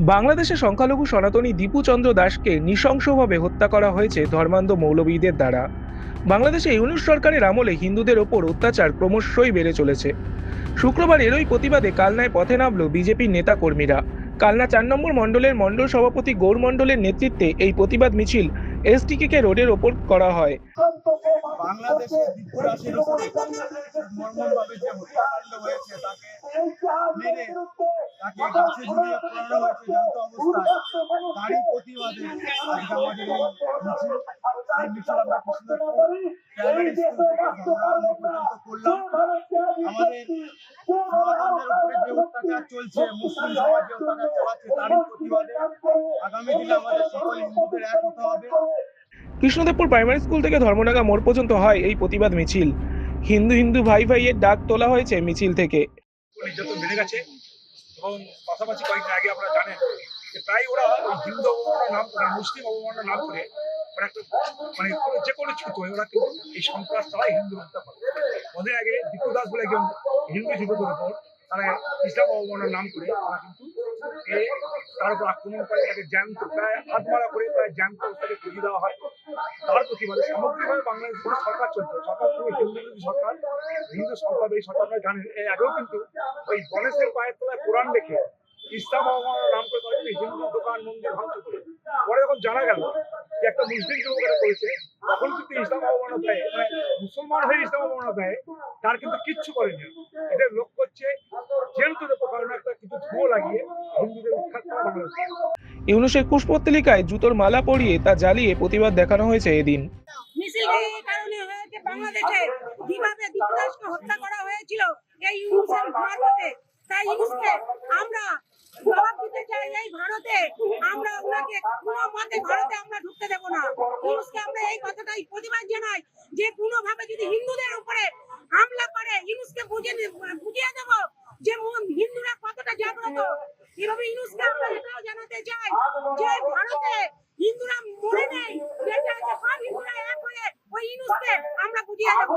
বাংলাদেশে সংখ্যালঘু সনাতনী দীপু চন্দ্র দাসকে নৃশংসভাবে হত্যা করা হয়েছে ধর্মান্ধ মৌলবীদের দ্বারা। বাংলাদেশে ইউনুস সরকারের আমলে হিন্দুদের ওপর অত্যাচার ক্রমশই বেড়ে চলেছে। শুক্রবার এরই প্রতিবাদে কালনায় পথে নামল বিজেপির নেতা কর্মীরা কালনা চার নম্বর মণ্ডলের মণ্ডল সভাপতি গৌর মণ্ডলের নেতৃত্বে এই প্রতিবাদ মিছিল এসটিকে রোডের ওপর করা হয়। বাংলাদেশে গাছে ঝুলিয়ে পড়ানো হয়েছে অবস্থায় তারই প্রতিবাদে আজকে আমাদের এই মিছিল এই মিছিল আমরা কৃষ্ণপুর প্রাইমারি স্কুল থেকে ধর্মরাম পর্যন্ত করলাম। আমাদের সনাতনদের উপরে যে অত্যাচার চলছে মুসলিম সমাজ যে অত্যাচার চালাচ্ছে তারই প্রতিবাদে আগামী দিনে আমাদের সকল হিন্দুদের এক হতে হবে। কৃষ্ণদেবপুর প্রাইমারি স্কুল থেকে ধর্মনাগা মোড় পর্যন্ত হয় এই প্রতিবাদ মিছিল। হিন্দু হিন্দু ভাই ভাইয়ের ডাক তোলা হয়েছে মিছিল থেকে। নির্যাতন বেড়ে গেছে। এবং পাশাপাশি কয়েকদিন আগে আপনারা জানেন যে প্রায় ওরা হিন্দু অবমাননার নাম করে, মুসলিম অবমাননার নাম করে ওরা একটা মানে যে কোনো ছুতো ওরা কিন্তু এই সন্ত্রাস ছাড়াই হিন্দু হত্যা করে। ওদের আগে দীপু দাস বলে একজন হিন্দু যুবকের উপর তারা ইসলাম অবমাননার নাম করে, তারা কিন্তু তার উপর আক্রমণ করে, তাকে জ্যান্ত, প্রায় হাত মারা করে, প্রায় জ্যান্ত অবস্থাকে ফিরিয়ে দেওয়া হয়। তার প্রতিবাদে সামগ্রিকভাবে বাংলাদেশে সরকার চলছে, সরকার পুরো হিন্দু সরকার হিন্দু সরকার এই সরকাররা জানেন এর আগেও কিন্তু ওই গণেশের পায়ের তলায় কোরআন রেখে ইসলাম অবমাননার নাম করে তারা হিন্দু দোকান, মন্দির ভাঙচুর করে। পরে যখন জানা গেল যে একটা মুসলিম যুবক এটা করেছে তখন কিন্তু ইসলাম অবমাননা দেয় মানে মুসলমান হয়ে ইসলাম অবমাননা দেয় তার কিন্তু কিচ্ছু করেনি। এদের লক্ষ্য হচ্ছে জেন্তুদের প্রকারণ একটা কিছু ধুয়ো লাগিয়ে হিন্দুদের উৎখাত করা ইউনুসের কুশপত্রিকায় জুতোর মালা পরিয়ে তা জ্বালিয়ে প্রতিবাদ দেখানো হয়েছে এদিন। মিছিল এই কারণে হয়েছে বাংলাদেশে কীভাবে দীপদাসকে হত্যা করা হয়েছিল এই ইউনুসের মারফতে তাই ইউনুসকে আমরা জবাব দিতে চাই এই ভারতে। আমরা ওনাকে কোনো মতে ভারতে আমরা ঢুকতে দেব না। ইউনুসকে আমরা এই কথাটাই প্রতিবাদ জানাই যে কোনো ভাবে যদি হিন্দুদের উপরে হামলা করে ইউনুসকে বুঝিয়ে দি- বুঝিয়ে দেব যে হিন্দুরা কতটা জাগ্রত। এভাবে ইউনুসকে আমরা এটাও জানাতে চাই যে ভারতে হিন্দুরা মরে নেই। যেটা সব হিন্দুরা এক হয়ে ওই ইউনুসকে আমরা বুঝিয়ে দেবো।